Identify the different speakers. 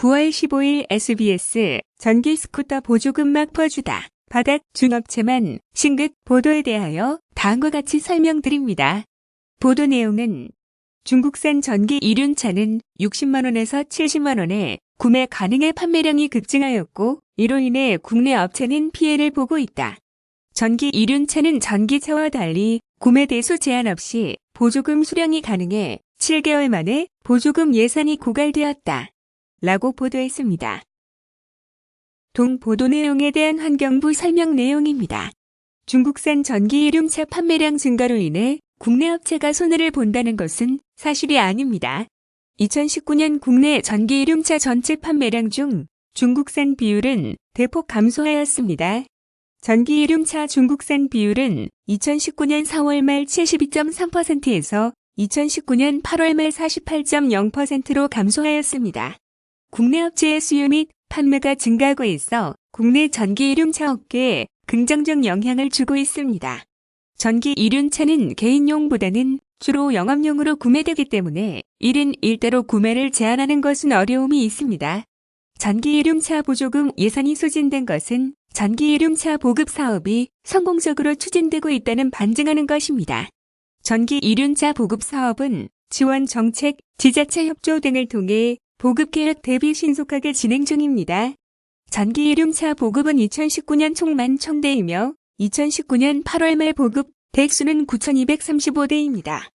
Speaker 1: 9월 15일 SBS 전기 스쿠터 보조금 막 퍼주다. 바닥 중업체만 신급 보도에 대하여 다음과 같이 설명드립니다. 보도 내용은 중국산 전기 이륜차는 60만원에서 70만원에 구매 가능해 판매량이 급증하였고 이로 인해 국내 업체는 피해를 보고 있다. 전기 이륜차는 전기차와 달리 구매 대수 제한 없이 보조금 수령이 가능해 7개월 만에 보조금 예산이 고갈되었다. 라고 보도했습니다. 동 보도 내용에 대한 환경부 설명 내용입니다. 중국산 전기 이륜차 판매량 증가로 인해 국내 업체가 손해를 본다는 것은 사실이 아닙니다. 2019년 국내 전기 이륜차 전체 판매량 중 중국산 비율은 대폭 감소하였습니다. 전기 이륜차 중국산 비율은 2019년 4월 말 72.3%에서 2019년 8월 말 48.0%로 감소하였습니다. 국내 업체의 수요 및 판매가 증가하고 있어 국내 전기 이륜차 업계에 긍정적 영향을 주고 있습니다. 전기 이륜차는 개인용보다는 주로 영업용으로 구매되기 때문에 1인 1대로 구매를 제한하는 것은 어려움이 있습니다. 전기 이륜차 보조금 예산이 소진된 것은 전기 이륜차 보급 사업이 성공적으로 추진되고 있다는 반증하는 것입니다. 전기 이륜차 보급 사업은 지원 정책, 지자체 협조 등을 통해 보급 계획 대비 신속하게 진행 중입니다. 전기 이륜차 보급은 2019년 총 11,000대이며 2019년 8월 말 보급 대수는 9,235대입니다.